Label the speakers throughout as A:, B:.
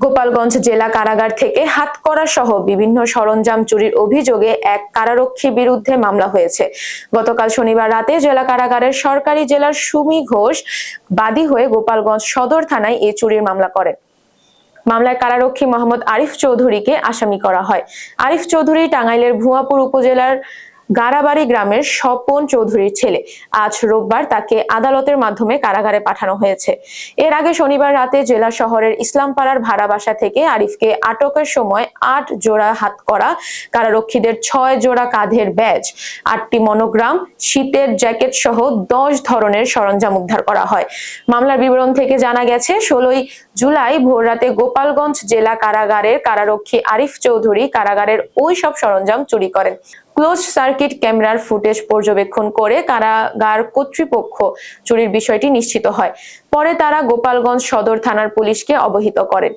A: গোপালগঞ্জ জেলা কারাগার থেকে হাতকড়া সহ বিভিন্ন সরঞ্জাম চুরির অভিযোগে এক কারারক্ষী বিরুদ্ধে মামলা হয়েছে। গতকাল শনিবার রাতে জেলা কারাগারের সরকারি জেলার সুমি ঘোষ বাদী হয়ে গোপালগঞ্জ সদর থানায় এই চুরির মামলা করেন। মামলায় কারারক্ষী মোহাম্মদ আরিফ চৌধুরীকে আসামি করা হয়। আরিফ চৌধুরী টাঙ্গাইলের ভুয়াপুর উপজেলার গারাবাড়ি গ্রামের স্বপন চৌধুরীর ছেলে। আজ রোববার তাকে আদালতের মাধ্যমে কারাগারে পাঠানো হয়েছে। এর আগে শনিবার রাতে জেলা শহরের ইসলামপাড়ার ভাড়া বাসা থেকে আরিফকে আটকের সময় আট জোড়া হাত করা কারারক্ষীদের ছয় জোড়া কাঁধের ব্যাজ, আটটি মনোগ্রাম, শীতের জ্যাকেট সহ দশ ধরনের সরঞ্জাম উদ্ধার করা হয়। মামলার বিবরণ থেকে জানা গেছে, ষোলোই জুলাই ভোররাতে গোপালগঞ্জ জেলা কারাগারের কারারক্ষী আরিফ চৌধুরী কারাগারের ওই সব সরঞ্জাম চুরি করেন। ক্লোজ সার্কিট ক্যামেরার ফুটেজ পর্যবেক্ষণ করে কারাগার কর্তৃপক্ষ চুরির বিষয়টি নিশ্চিত হয়। পরে তারা গোপালগঞ্জ সদর থানার পুলিশকে অবহিত করেন।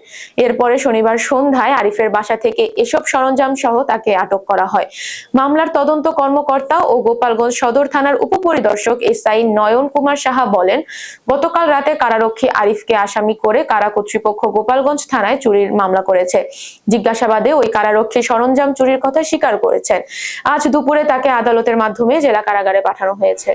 A: এরপরে শনিবার সন্ধ্যায় আরিফের বাসা থেকে এসব সরঞ্জাম সহ তাকে আটক করা হয়। মামলার তদন্ত কর্মকর্তা ও গোপালগঞ্জ সদর থানার উপপরিদর্শক এসআই নয়ন কুমার সাহা বলেন, গতকাল রাতে কারারক্ষী আরিফকে আসামি করে কারা কর্তৃপক্ষ গোপালগঞ্জ থানায় চুরির মামলা করেছে। জিজ্ঞাসাবাদে ওই কারারক্ষী সরঞ্জাম চুরির কথা স্বীকার করেছেন। আজ দুপুরে তাকে আদালতের মাধ্যমে জেলা কারাগারে পাঠানো হয়েছে।